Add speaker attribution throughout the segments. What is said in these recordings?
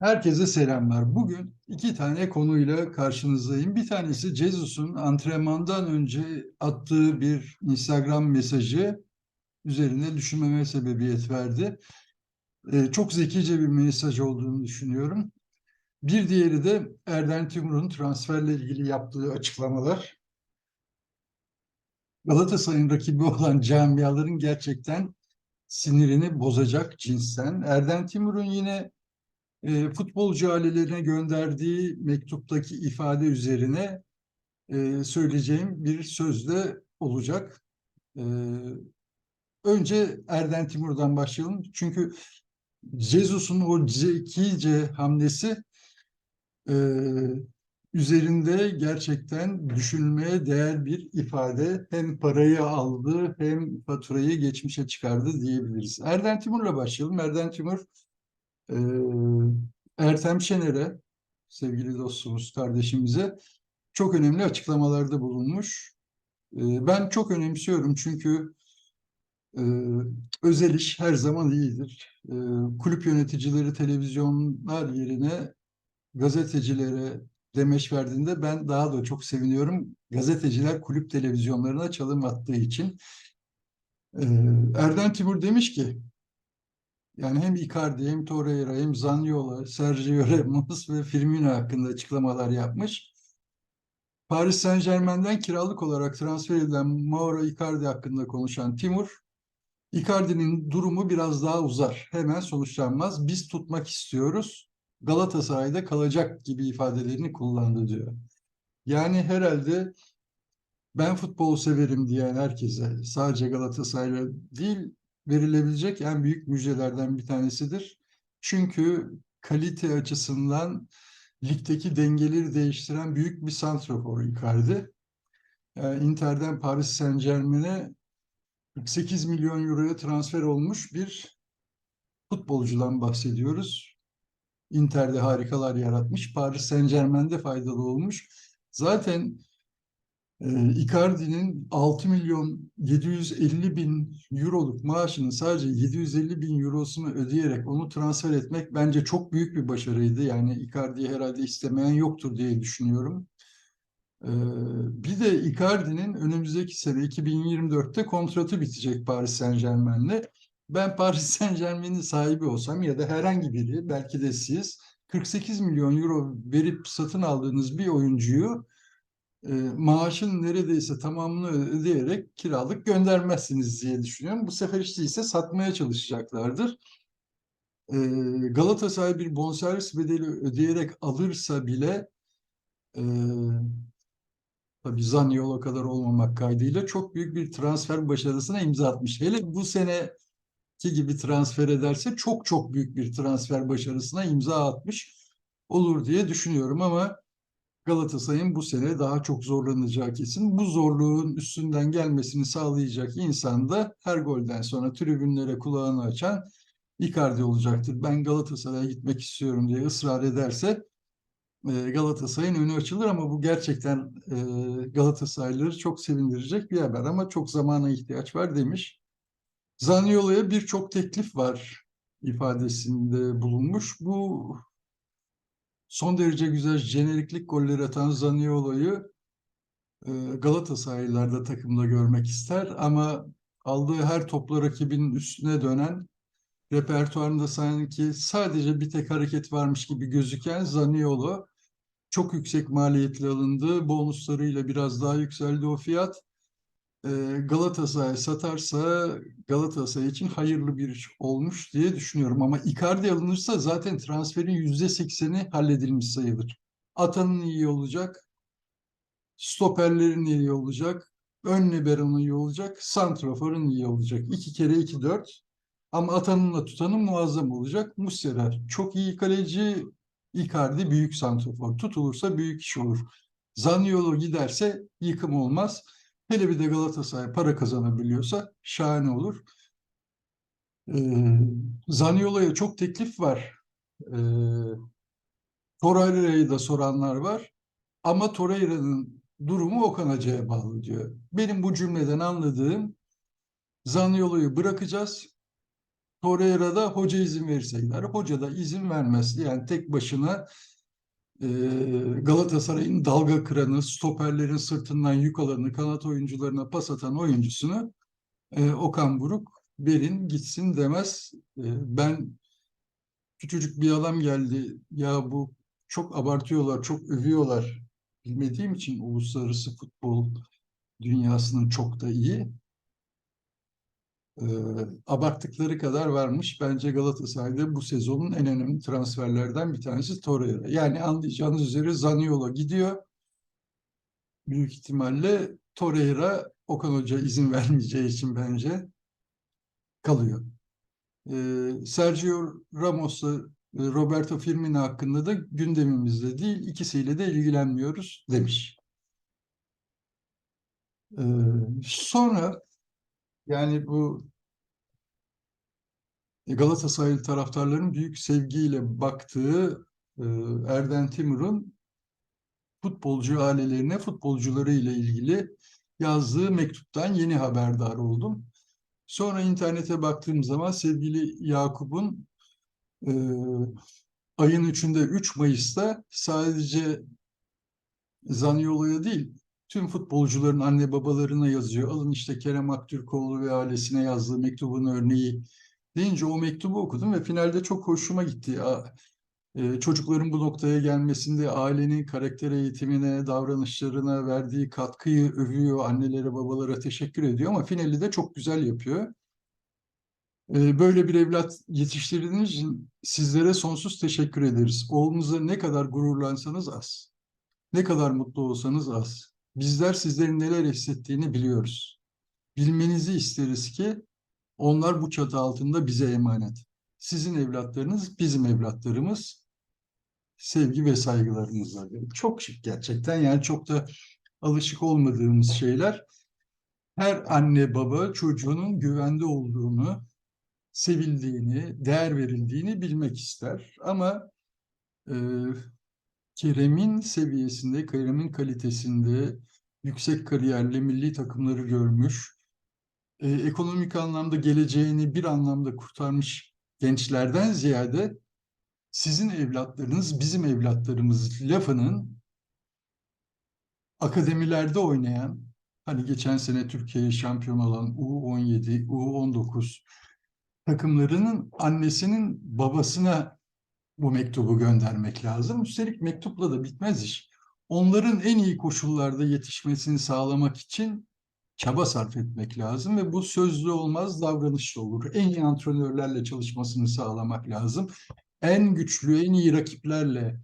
Speaker 1: Herkese selamlar. Bugün iki tane konuyla karşınızdayım. Bir tanesi Jesus'un antrenmandan önce attığı bir Instagram mesajı üzerine düşünmeme sebebiyet verdi. Ee, çok zekice bir mesaj olduğunu düşünüyorum. Bir diğeri de Erden Timur'un transferle ilgili yaptığı açıklamalar. Galatasaray'ın rakibi olan camiaların gerçekten sinirini bozacak cinsten. Erden Timur'un yine e, futbolcu ailelerine gönderdiği mektuptaki ifade üzerine e, söyleyeceğim bir söz de olacak. E, önce Erden Timur'dan başlayalım. Çünkü Jesus'un o zekice hamlesi e, üzerinde gerçekten düşünülmeye değer bir ifade. Hem parayı aldı hem faturayı geçmişe çıkardı diyebiliriz. Erden Timur'la başlayalım. Erden Timur ee, Ertem Şener'e, sevgili dostumuz, kardeşimize çok önemli açıklamalarda bulunmuş. Ee, ben çok önemsiyorum çünkü e, özel iş her zaman iyidir. Ee, kulüp yöneticileri televizyonlar yerine gazetecilere demeç verdiğinde ben daha da çok seviniyorum. Gazeteciler kulüp televizyonlarına çalım attığı için. Erden Timur demiş ki, yani hem Icardi hem Torreira hem Zaniolo, Sergio Ramos ve Firmino hakkında açıklamalar yapmış. Paris Saint Germain'den kiralık olarak transfer edilen Mauro Icardi hakkında konuşan Timur, Icardi'nin durumu biraz daha uzar. Hemen sonuçlanmaz. Biz tutmak istiyoruz. Galatasaray'da kalacak gibi ifadelerini kullandı diyor. Yani herhalde ben futbolu severim diyen herkese sadece Galatasaray'la değil verilebilecek en büyük müjdelerden bir tanesidir. Çünkü kalite açısından ligdeki dengeleri değiştiren büyük bir santrafor Icardi. Yani Inter'den Paris Saint Germain'e 48 milyon euroya transfer olmuş bir futbolcudan bahsediyoruz. Inter'de harikalar yaratmış, Paris Saint Germain'de faydalı olmuş. Zaten Icardi'nin 6 milyon 750 bin euroluk maaşının sadece 750 bin eurosunu ödeyerek onu transfer etmek bence çok büyük bir başarıydı. Yani Icardi'yi herhalde istemeyen yoktur diye düşünüyorum. E, bir de Icardi'nin önümüzdeki sene 2024'te kontratı bitecek Paris Saint Germain'le. Ben Paris Saint Germain'in sahibi olsam ya da herhangi biri belki de siz 48 milyon euro verip satın aldığınız bir oyuncuyu e, maaşın neredeyse tamamını ödeyerek kiralık göndermezsiniz diye düşünüyorum. Bu sefer işte ise satmaya çalışacaklardır. E, Galatasaray bir bonservis bedeli ödeyerek alırsa bile e, tabii Zaniolo kadar olmamak kaydıyla çok büyük bir transfer başarısına imza atmış. Hele bu sene ki gibi transfer ederse çok çok büyük bir transfer başarısına imza atmış olur diye düşünüyorum ama Galatasaray'ın bu sene daha çok zorlanacağı kesin. Bu zorluğun üstünden gelmesini sağlayacak insan da her golden sonra tribünlere kulağını açan Icardi olacaktır. Ben Galatasaray'a gitmek istiyorum diye ısrar ederse e, Galatasaray'ın önü açılır ama bu gerçekten e, Galatasaraylıları çok sevindirecek bir haber ama çok zamana ihtiyaç var demiş. Zaniolo'ya birçok teklif var ifadesinde bulunmuş. Bu son derece güzel jeneriklik golleri atan Zaniolo'yu e, Galatasaraylılar da takımda görmek ister ama aldığı her topla rakibinin üstüne dönen repertuarında sanki sadece bir tek hareket varmış gibi gözüken Zaniolo çok yüksek maliyetli alındı. Bonuslarıyla biraz daha yükseldi o fiyat. E, Galatasaray satarsa Galatasaray için hayırlı bir iş olmuş diye düşünüyorum. Ama Icardi alınırsa zaten transferin yüzde sekseni halledilmiş sayılır. Atanın iyi olacak, stoperlerin iyi olacak, ön libero'nun iyi olacak, santraforun iyi olacak. İki kere iki dört. Ama atanınla tutanın muazzam olacak. Muslera çok iyi kaleci, Icardi büyük santrafor. Tutulursa büyük iş olur. Zaniolo giderse yıkım olmaz. Hele bir de Galatasaray para kazanabiliyorsa şahane olur. Ee, Zaniolo'ya çok teklif var. Ee, Torreira'yı da soranlar var. Ama Torreira'nın durumu Okan Hacı'ya bağlı diyor. Benim bu cümleden anladığım Zaniolo'yu bırakacağız. Torreira'da hoca izin verirse gider. Hoca da izin vermez. Yani tek başına Galatasaray'ın dalga kıranı, stoperlerin sırtından yük alanı, kanat oyuncularına pas atan oyuncusunu e, Okan Buruk verin gitsin demez. E, ben küçücük bir adam geldi. Ya bu çok abartıyorlar, çok övüyorlar. Bilmediğim için uluslararası futbol dünyasının çok da iyi. E, abarttıkları kadar varmış. Bence Galatasaray'da bu sezonun en önemli transferlerden bir tanesi Torreira. Yani anlayacağınız üzere Zaniolo gidiyor. Büyük ihtimalle Torreira Okan Hoca izin vermeyeceği için bence kalıyor. Ee, Sergio Ramos'la e, Roberto Firmino hakkında da gündemimizde değil, ikisiyle de ilgilenmiyoruz demiş. Ee, sonra yani bu Galatasaraylı taraftarların büyük sevgiyle baktığı e, Erden Timur'un futbolcu ailelerine, futbolcuları ile ilgili yazdığı mektuptan yeni haberdar oldum. Sonra internete baktığım zaman sevgili Yakup'un e, ayın 3'ünde 3 Mayıs'ta sadece Zaniolo'ya değil tüm futbolcuların anne babalarına yazıyor. Alın işte Kerem Aktürkoğlu ve ailesine yazdığı mektubun örneği deyince o mektubu okudum ve finalde çok hoşuma gitti. Ee, çocukların bu noktaya gelmesinde ailenin karakter eğitimine, davranışlarına verdiği katkıyı övüyor, annelere, babalara teşekkür ediyor ama finali de çok güzel yapıyor. Ee, böyle bir evlat yetiştirdiğiniz için sizlere sonsuz teşekkür ederiz. Oğlunuza ne kadar gururlansanız az, ne kadar mutlu olsanız az. Bizler sizlerin neler hissettiğini biliyoruz. Bilmenizi isteriz ki onlar bu çatı altında bize emanet. Sizin evlatlarınız bizim evlatlarımız. Sevgi ve saygılarımızla. Çok şık gerçekten. Yani çok da alışık olmadığımız şeyler. Her anne baba çocuğunun güvende olduğunu, sevildiğini, değer verildiğini bilmek ister. Ama e, Kerem'in seviyesinde, Kerem'in kalitesinde yüksek kariyerli milli takımları görmüş, e, ekonomik anlamda geleceğini bir anlamda kurtarmış gençlerden ziyade sizin evlatlarınız bizim evlatlarımız lafının akademilerde oynayan hani geçen sene Türkiye'ye şampiyon olan U17, U19 takımlarının annesinin babasına bu mektubu göndermek lazım. Üstelik mektupla da bitmez iş. Onların en iyi koşullarda yetişmesini sağlamak için çaba sarf etmek lazım ve bu sözlü olmaz davranışlı olur. En iyi antrenörlerle çalışmasını sağlamak lazım. En güçlü, en iyi rakiplerle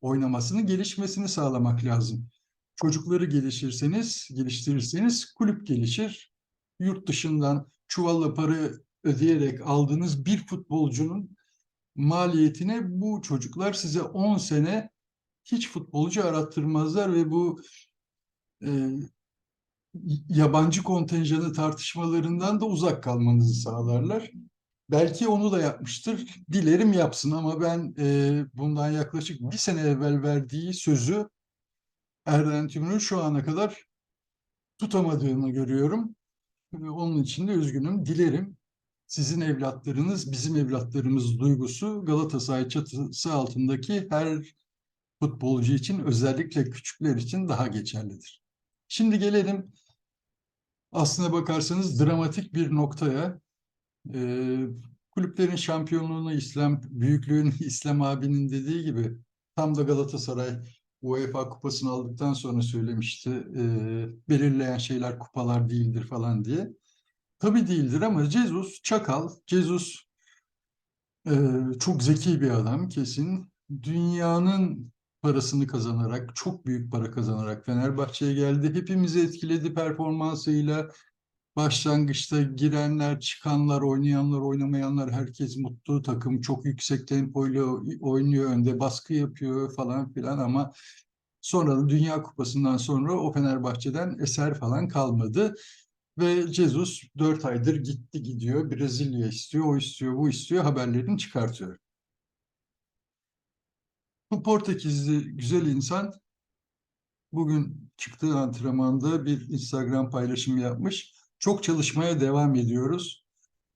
Speaker 1: oynamasını, gelişmesini sağlamak lazım. Çocukları gelişirseniz, geliştirirseniz kulüp gelişir. Yurt dışından çuvalla para ödeyerek aldığınız bir futbolcunun maliyetine bu çocuklar size 10 sene hiç futbolcu arattırmazlar ve bu e, yabancı kontenjanı tartışmalarından da uzak kalmanızı sağlarlar. Belki onu da yapmıştır. Dilerim yapsın ama ben e, bundan yaklaşık bir sene evvel verdiği sözü Erden Tümrün şu ana kadar tutamadığını görüyorum. Onun için de üzgünüm. Dilerim sizin evlatlarınız, bizim evlatlarımız duygusu Galatasaray çatısı altındaki her futbolcu için özellikle küçükler için daha geçerlidir. Şimdi gelelim aslına bakarsanız dramatik bir noktaya. Ee, kulüplerin şampiyonluğunu İslam, büyüklüğünü İslam abinin dediği gibi tam da Galatasaray UEFA kupasını aldıktan sonra söylemişti. E, belirleyen şeyler kupalar değildir falan diye. Tabii değildir ama Jesus çakal. Jesus e, çok zeki bir adam kesin. Dünyanın parasını kazanarak, çok büyük para kazanarak Fenerbahçe'ye geldi. Hepimizi etkiledi performansıyla. Başlangıçta girenler, çıkanlar, oynayanlar, oynamayanlar herkes mutlu. Takım çok yüksek tempoyla oynuyor, önde baskı yapıyor falan filan ama sonra da Dünya Kupası'ndan sonra o Fenerbahçe'den eser falan kalmadı. Ve Jesus dört aydır gitti gidiyor. Brezilya istiyor, o istiyor, bu istiyor haberlerini çıkartıyor. Bu Portekizli güzel insan bugün çıktığı antrenmanda bir Instagram paylaşımı yapmış. Çok çalışmaya devam ediyoruz.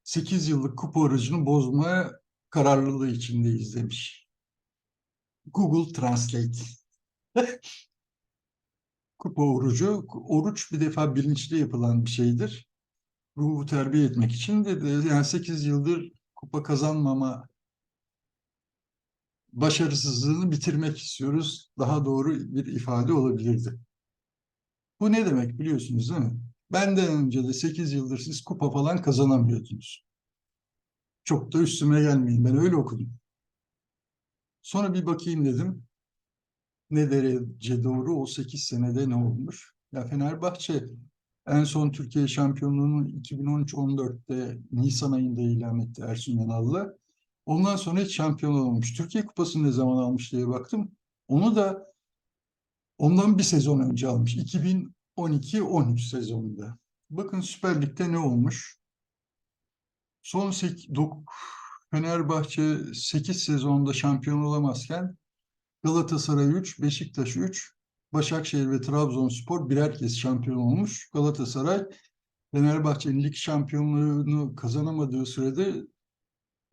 Speaker 1: 8 yıllık kupa orucunu bozmaya kararlılığı içindeyiz demiş. Google Translate. kupa orucu, oruç bir defa bilinçli yapılan bir şeydir. Ruhu terbiye etmek için de yani 8 yıldır kupa kazanmama başarısızlığını bitirmek istiyoruz. Daha doğru bir ifade olabilirdi. Bu ne demek biliyorsunuz değil mi? Benden önce de 8 yıldır siz kupa falan kazanamıyordunuz. Çok da üstüme gelmeyin. Ben öyle okudum. Sonra bir bakayım dedim. Ne derece doğru o 8 senede ne olmuş? Ya Fenerbahçe en son Türkiye şampiyonluğunu 2013-14'te Nisan ayında ilan etti Ersun Yanal'la. Ondan sonra hiç şampiyon olmamış. Türkiye Kupası'nı ne zaman almış diye baktım. Onu da ondan bir sezon önce almış. 2012-13 sezonunda. Bakın Süper Lig'de ne olmuş? Son 8, Fenerbahçe 8 sezonda şampiyon olamazken Galatasaray 3, Beşiktaş 3, Başakşehir ve Trabzonspor birer kez şampiyon olmuş. Galatasaray Fenerbahçe'nin lig şampiyonluğunu kazanamadığı sürede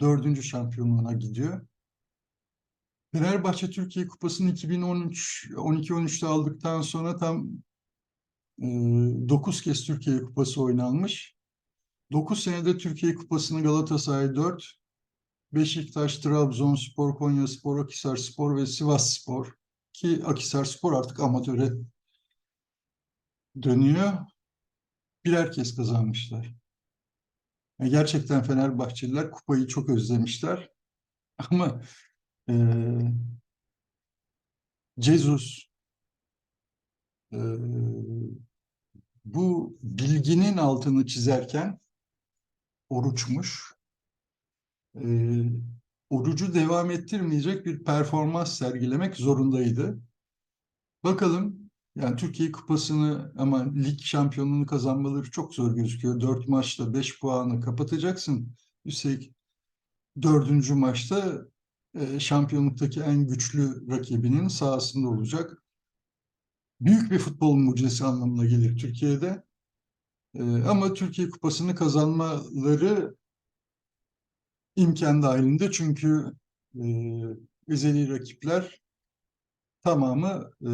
Speaker 1: dördüncü şampiyonluğuna gidiyor. Fenerbahçe Türkiye Kupası'nı 2013 12-13'te aldıktan sonra tam e, 9 kez Türkiye Kupası oynanmış. 9 senede Türkiye Kupası'nı Galatasaray 4, Beşiktaş, Trabzonspor, Konyaspor, Akhisarspor ve Sivasspor ki Akhisarspor artık amatöre dönüyor. Birer kez kazanmışlar. Yani gerçekten Fenerbahçeliler kupayı çok özlemişler. Ama e, Jesus e, bu bilginin altını çizerken oruçmuş. E, orucu devam ettirmeyecek bir performans sergilemek zorundaydı. Bakalım yani Türkiye Kupası'nı ama lig şampiyonluğunu kazanmaları çok zor gözüküyor. Dört maçta beş puanı kapatacaksın. Üstelik dördüncü maçta e, şampiyonluktaki en güçlü rakibinin sahasında olacak. Büyük bir futbol mucizesi anlamına gelir Türkiye'de. E, ama Türkiye Kupası'nı kazanmaları imkan dahilinde çünkü e, ezeli rakipler tamamı e,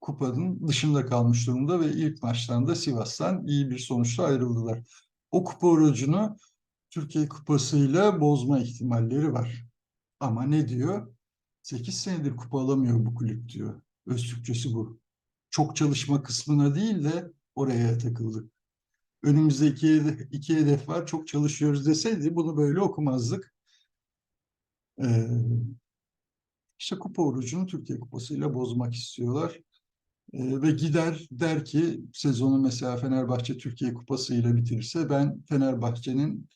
Speaker 1: kupanın dışında kalmış durumda ve ilk maçtan da Sivas'tan iyi bir sonuçla ayrıldılar. O kupa orucunu Türkiye Kupası'yla bozma ihtimalleri var. Ama ne diyor? 8 senedir kupa alamıyor bu kulüp diyor. Öz Türkçesi bu. Çok çalışma kısmına değil de oraya takıldık. Önümüzde iki, hedef, var. Çok çalışıyoruz deseydi bunu böyle okumazdık. Ee, işte kupa orucunu Türkiye Kupası'yla bozmak istiyorlar. Ee, ve gider der ki sezonu mesela Fenerbahçe Türkiye Kupası ile bitirirse ben Fenerbahçe'nin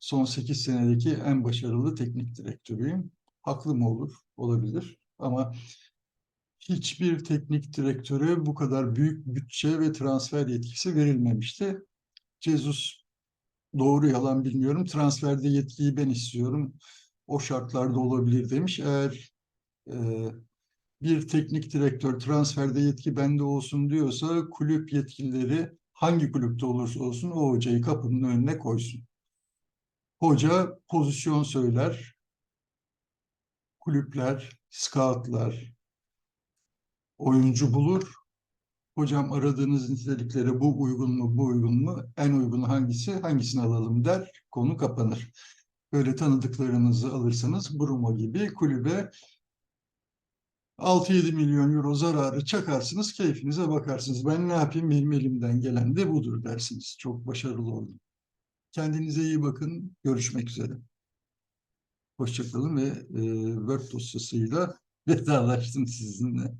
Speaker 1: son 8 senedeki en başarılı teknik direktörüyüm. Haklı mı olur? Olabilir. Ama hiçbir teknik direktöre bu kadar büyük bütçe ve transfer yetkisi verilmemişti. Jesus doğru yalan bilmiyorum. Transferde yetkiyi ben istiyorum. O şartlarda olabilir demiş. Eğer e, bir teknik direktör transferde yetki bende olsun diyorsa kulüp yetkilileri hangi kulüpte olursa olsun o hocayı kapının önüne koysun. Hoca pozisyon söyler, kulüpler, scoutlar, oyuncu bulur. Hocam aradığınız niteliklere bu uygun mu, bu uygun mu, en uygunu hangisi, hangisini alalım der, konu kapanır. Böyle tanıdıklarınızı alırsanız Brumo gibi kulübe 6-7 milyon euro zararı çakarsınız, keyfinize bakarsınız. Ben ne yapayım, benim elimden gelen de budur dersiniz. Çok başarılı oldum. Kendinize iyi bakın, görüşmek üzere. Hoşçakalın ve e, Word dosyasıyla vedalaştım sizinle.